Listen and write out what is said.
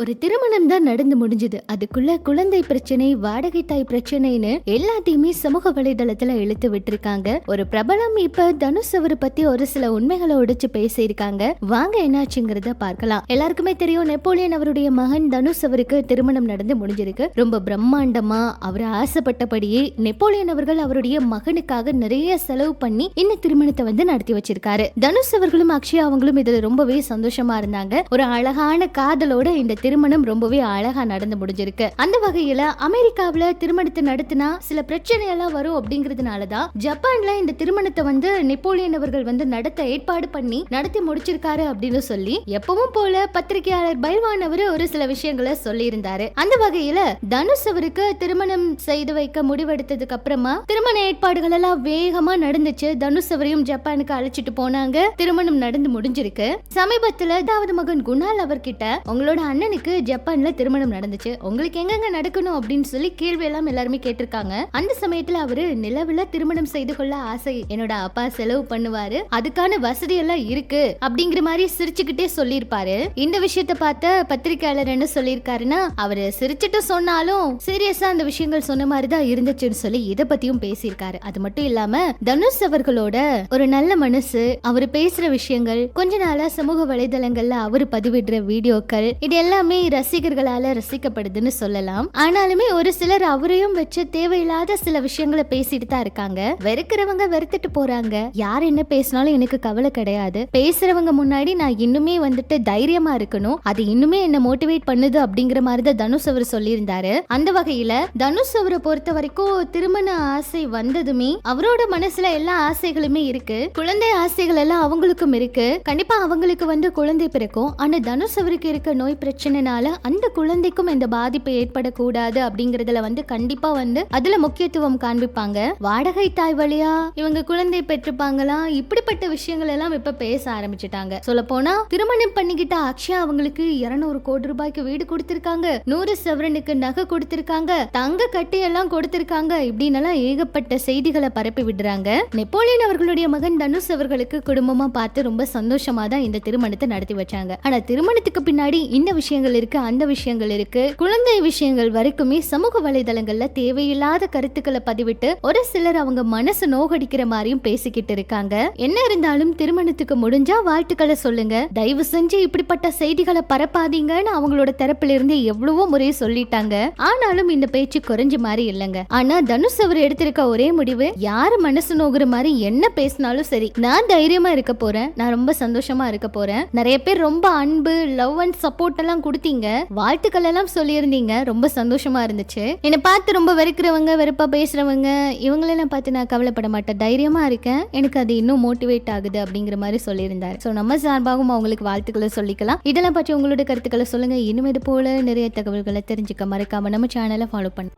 ஒரு திருமணம் தான் நடந்து முடிஞ்சது. அதுக்குள்ள குழந்தை பிரச்சனை வாடகை தாய் பிரச்சனைன்னு எல்லாத்தையுமே சமூக வலைதளத்துல இழுத்து விட்டுருக்காங்க. ஒரு பிரபலம் இப்ப தனுஷ் அவரை பத்தி ஒரு சில உண்மைகளை உடைச்சு பேசியிருக்காங்க. வாங்க என்னாச்சுங்கிறத பார்க்கலாம். எல்லாருக்குமே தெரியும் நெப்போலியன் அவருடைய மகன் தனுஷ் அவருக்கு திருமணம் நடந்து முடிஞ்சிருக்கு. ரொம்ப பிரம்மாண்டமா அவர் ஆசைப்பட்டபடியே நெப்போலியன் அவர்கள் அவருடைய மகனுக்காக நிறைய செலவு பண்ணி இந்த திருமணத்தை வந்து நடத்தி வச்சிருக்காரு. தனுஷ் அவர்களும் அக்ஷயா அவங்களும் இதுல ரொம்பவே சந்தோஷமா இருந்தாங்க. ஒரு அழகான காதலோட இந்த திருமணம் ரொம்பவே அழகா நடந்து முடிஞ்சிருக்கு. அந்த வகையில அமெரிக்காவுல திருமணத்தை நடத்தினா சில பிரச்சனை எல்லாம் வரும் அப்படிங்கறதுனாலதான் ஜப்பான்ல இந்த திருமணத்தை வந்து நெப்போலியன் அவர்கள் வந்து நடத்த ஏற்பாடு பண்ணி நடத்தி முடிச்சிருக்காரு அப்படின்னு சொல்லி எப்பவும் போல பத்திரிகையாளர் பைல்வான் அவரு ஒரு சில விஷயங்களை சொல்லி இருந்தாரு அந்த வகையில தனுஷ் அவருக்கு திருமணம் செய்து வைக்க முடிவெடுத்ததுக்கு அப்புறமா திருமண ஏற்பாடுகள் எல்லாம் வேகமா நடந்துச்சு. தனுஷ் அவரையும் ஜப்பானுக்கு அழைச்சிட்டு போனாங்க. திருமணம் நடந்து முடிஞ்சிருக்கு. சமீபத்துல ஏதாவது மகன் குணால் அவர்கிட்ட உங்களோட அண்ணனுக்கு ஜப்பான்ல திருமணம் நடந்துச்சு. உங்களுக்கு எங்கெங்க நடக்கணும் அப்படின்னு சொல்லி கேள்வி எல்லாம் எல்லாருமே கேட்டிருக்காங்க. அந்த சமயத்துல அவரு நிலவுல திருமணம் செய்து கொள்ள ஆசை. என்னோட அப்பா செலவு பண்ணுவாரு. அதுக்கான வசதி எல்லாம் இருக்கு அப்படிங்கிற மாதிரி சிரிச்சுக்கிட்டே சொல்லியிருப்பாரு. இந்த விஷயத்த பார்த்த பத்திரிகையாளர் என்ன சொல்லியிருக்காருன்னா அவரு சிரிச்சுட்டு சொன்னாலும் சீரியஸா அந்த விஷயங்கள் சொன்ன மாதிரி தான் இருந்துச்சுன்னு சொல்லி இதை பத்தியும் பேசியிருக்காரு. அது மட்டும் இல்லாம தனுஷ் அவர்களோட ஒரு நல்ல மனசு அவர் பேசுற விஷயங்கள் கொஞ்ச நாளா சமூக வலைதளங்கள்ல அவர் பதிவிடுற வீடியோக்கள் இது எல்லாமே ரசிகர்களால ரசிக்கப்படுதுன்னு சொல்லலாம். ஆனாலுமே ஒரு சிலர் அவரையும் வச்சு தேவையில்லாத சில விஷயங்களை பேசிட்டு தான் இருக்காங்க. வெறுக்கிறவங்க வெறுத்துட்டு போறாங்க. யார் என்ன பேசினாலும் எனக்கு கவலை கிடையாது. பேசுறவங்க முன்னாடி நான் இன்னுமே வந்துட்டு தைரியமா இருக்கணும். அது இன்னுமே என்ன மோட்டிவேட் பண்ணுது அப்படிங்கிற மாதிரி தான் தனுஷ் அவர் சொல்லியிருந்தாரு. அந்த வகையில தனுஷ் அவரை பொறுத்த வரைக்கும் திருமண ஆசை வந்ததுமே அவரோட மனசுல எல்லா ஆசைகளுமே இருக்கு. குழந்தை ஆசைகள் எல்லாம் அவங்களுக்கும் இருக்கு. கண்டிப்பா அவங்களுக்கு வந்து குழந்தை பிறக்கும். ஆனா தனுஷ் அவருக்கு இருக்க நோய் பிரச்சனை பிரச்சனைனால அந்த குழந்தைக்கும் இந்த பாதிப்பு ஏற்படக்கூடாது அப்படிங்கறதுல வந்து கண்டிப்பா வந்து அதுல முக்கியத்துவம் காண்பிப்பாங்க. வாடகை தாய் வழியா இவங்க குழந்தை பெற்றுப்பாங்களா இப்படிப்பட்ட விஷயங்கள் எல்லாம் இப்ப பேச ஆரம்பிச்சுட்டாங்க. சொல்ல போனா திருமணம் பண்ணிக்கிட்ட அக்ஷயா அவங்களுக்கு இருநூறு கோடி ரூபாய்க்கு வீடு கொடுத்திருக்காங்க. நூறு செவரனுக்கு நகை கொடுத்திருக்காங்க. தங்க கட்டி எல்லாம் கொடுத்திருக்காங்க. இப்படின்னு ஏகப்பட்ட செய்திகளை பரப்பி விடுறாங்க. நெப்போலியன் அவர்களுடைய மகன் தனுஷ் அவர்களுக்கு குடும்பமா பார்த்து ரொம்ப சந்தோஷமா தான் இந்த திருமணத்தை நடத்தி வச்சாங்க. ஆனா திருமணத்துக்கு பின்னாடி இந்த விஷயங்கள் இருக்கு அந்த விஷயங்கள் இருக்கு. குழந்தை விஷயங்கள் வரைக்குமே சமூக வலைதளங்கள்ல தேவையில்லாத கருத்துக்களை பதிவிட்டு ஒரு சிலர் அவங்க மனசு நோகடிக்கிற மாதிரியும் பேசிக்கிட்டு இருக்காங்க. என்ன இருந்தாலும் திருமணத்துக்கு முடிஞ்சா வாழ்த்துக்களை சொல்லுங்க. தயவு செஞ்சு இப்படிப்பட்ட செய்திகளை பரப்பாதீங்கன்னு அவங்களோட தரப்புல இருந்து எவ்வளவோ முறையை சொல்லிட்டாங்க. ஆனாலும் இந்த பேச்சு குறைஞ்ச மாதிரி இல்லைங்க. ஆனா தனுஷ் அவர் எடுத்திருக்க ஒரே முடிவு யாரு மனசு நோகுற மாதிரி என்ன பேசினாலும் சரி. நான் தைரியமா இருக்க போறேன். நான் ரொம்ப சந்தோஷமா இருக்க போறேன். நிறைய பேர் ரொம்ப அன்பு லவ் அண்ட் சப்போர்ட் எல்லாம் கொடுத்தீங்க. வாழ்த்துக்கள் எல்லாம் சொல்லியிருந்தீங்க. ரொம்ப சந்தோஷமா இருந்துச்சு. என்னை பார்த்து ரொம்ப வெறுக்கிறவங்க வெறுப்பா பேசுறவங்க இவங்களெல்லாம் பார்த்து நான் கவலைப்பட மாட்டேன். தைரியமா இருக்கேன். எனக்கு அது இன்னும் மோட்டிவேட் ஆகுது அப்படிங்கிற மாதிரி சொல்லியிருந்தாரு. ஸோ நம்ம சார்பாகவும் அவங்களுக்கு வாழ்த்துக்களை சொல்லிக்கலாம். இதெல்லாம் பற்றி உங்களோட கருத்துக்களை சொல்லுங்க. இன்னும் இது போல நிறைய தகவல்களை தெரிஞ்சுக்க மறக்காம நம்ம சேனலை ஃபாலோ பண்ணு.